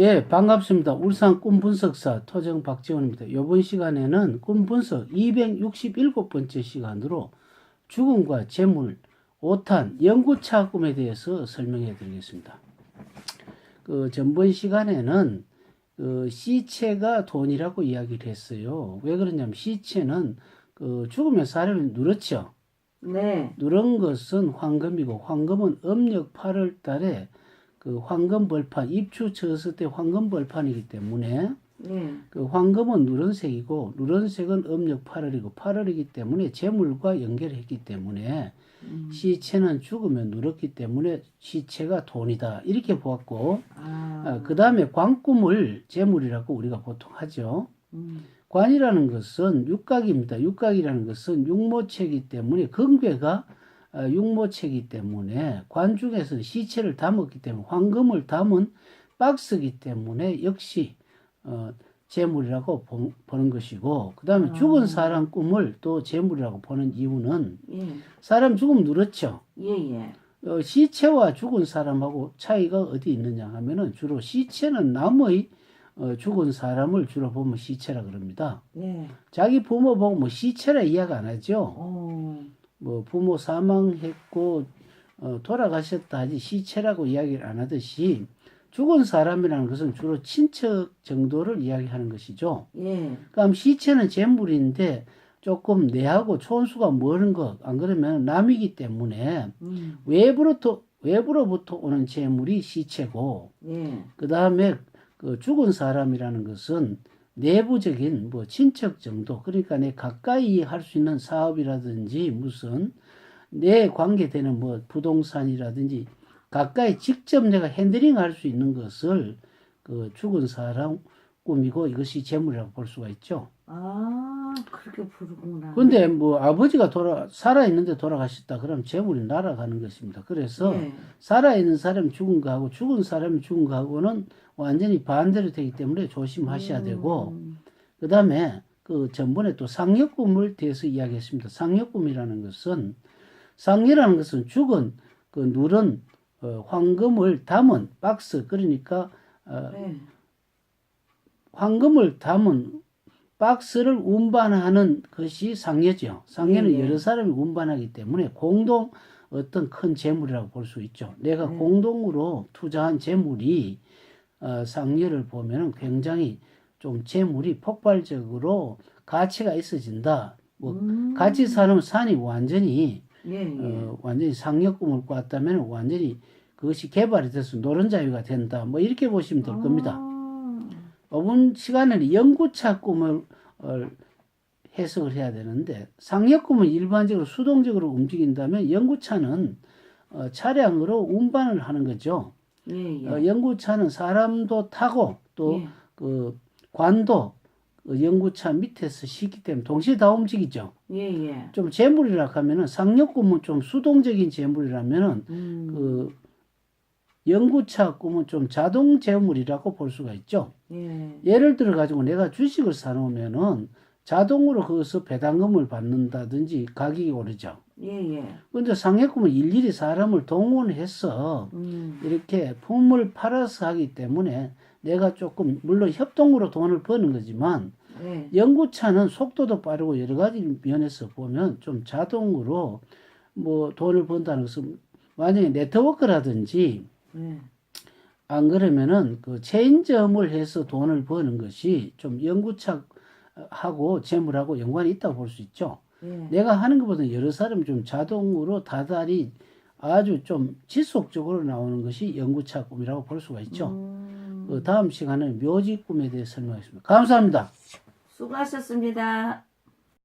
예, 반갑습니다. 울산 꿈 분석사 토정 박지원입니다. 이번 시간에는 꿈 분석 267번째 시간으로 죽음과 재물, 오탄, 연구차 꿈에 대해서 설명해 드리겠습니다. 그 전번 시간에는 그 시체가 돈이라고 이야기를 했어요. 왜 그러냐면 시체는 그 죽으면 사람을 누렇죠. 네. 누른 것은 황금이고 황금은 음력 8월 달에 그 황금 벌판 입추 쳤을 때 황금 벌판이기 때문에 네. 그 황금은 누런색이고 누런색은 음력 8월이고 8월이기 때문에 재물과 연결했기 때문에 음. 시체는 죽으면 누렇기 때문에 시체가 돈이다 이렇게 보았고 아. 그 다음에 관꿈을 재물이라고 우리가 보통 하죠. 음. 관이라는 것은 육각입니다. 육각이라는 것은 육모체이기 때문에 금괴가 어, 육모체이기 때문에 관 중에서는 시체를 담았기 때문에 황금을 담은 박스이기 때문에 역시 어, 재물이라고 보, 는 것이고 그 다음에 아. 죽은 사람 꿈을 또 재물이라고 보는 이유는 예. 사람 죽으면 누렇죠. 예, 예. 어, 시체와 죽은 사람하고 차이가 어디 있느냐 하면은 주로 시체는 남의 어, 죽은 사람을 주로 보면 시체라 그럽니다. 네. 자기 부모 보고 뭐 시체라 이야기 안 하죠. 어. 뭐 부모 사망했고 어, 돌아가셨다 하지 시체라고 이야기를 안 하듯이 죽은 사람이라는 것은 주로 친척 정도를 이야기하는 것이죠. 예. 그럼 시체는 재물인데 조금 내하고 촌수가 멀은 것, 안 그러면 남이기 때문에 음. 외부로부터, 외부로부터 오는 재물이 시체고, 예. 그 다음에 그 죽은 사람이라는 것은 내부적인 뭐 친척 정도, 그러니까 내 가까이 할 수 있는 사업이라든지 무슨 내 관계되는 뭐 부동산이라든지 가까이 직접 내가 핸들링 할 수 있는 것을 그 죽은 사람 꿈이고 이것이 재물이라고 볼 수가 있죠. 아, 그렇게 부르구나. 근데 뭐 아버지가 돌아 살아 있는데 돌아가셨다 그럼 재물이 날아가는 것입니다. 그래서 예. 살아 있는 사람이 죽은 거하고 죽은 사람이 죽은 거하고는 완전히 반대로 되기 때문에 조심하셔야 되고 음. 그 다음에 그 전번에 또 상여꿈을 대해서 이야기했습니다. 상여꿈이라는 것은 상여라는 것은 죽은 그 누른 어, 황금을 담은 박스 그러니까 어, 네. 황금을 담은 박스를 운반하는 것이 상여죠. 상여는 예, 예. 여러 사람이 운반하기 때문에 공동 어떤 큰 재물이라고 볼 수 있죠. 내가 네. 공동으로 투자한 재물이 어, 상여를 보면은 굉장히 좀 재물이 폭발적으로 가치가 있어진다. 뭐 음. 같이 사는 산이 완전히 예, 예. 어, 완전히 상여꿈을 꿨다면 완전히 그것이 개발이 돼서 노른자유가 된다. 뭐 이렇게 보시면 될 겁니다. 아. 이번 시간에는 연구차 꿈을 어, 해석을 해야 되는데 상여꿈은 일반적으로 수동적으로 움직인다면 연구차는 어, 차량으로 운반을 하는 거죠. 예, 예. 어, 연구차는 사람도 타고 또 예. 그 관도 그 연구차 밑에서 쉬기 때문에 동시에 다 움직이죠. 예, 예. 좀 재물이라 하면은 상여꿈은 좀 수동적인 재물이라면은 음. 그 연구차 꿈은 좀 자동 재물이라고 볼 수가 있죠. 예. 예를 들어 가지고 내가 주식을 사놓으면은 자동으로 거기서 배당금을 받는다든지 가격이 오르죠. 예, 예. 근데 상해꿈은 일일이 사람을 동원해서 음. 이렇게 품을 팔아서 하기 때문에 내가 조금 물론 협동으로 돈을 버는 거지만 예. 연구차는 속도도 빠르고 여러 가지 면에서 보면 좀 자동으로 뭐 돈을 번다는 것은 만약에 네트워크라든지 예. 안 그러면은 그 체인점을 해서 돈을 버는 것이 좀 연구차하고 재물하고 연관이 있다고 볼 수 있죠. 예. 내가 하는 것보다 여러 사람이 좀 자동으로 다달이 아주 좀 지속적으로 나오는 것이 연구차 꿈이라고 볼 수가 있죠. 음. 그 다음 시간에 묘지 꿈에 대해 설명하겠습니다. 감사합니다. 수고하셨습니다.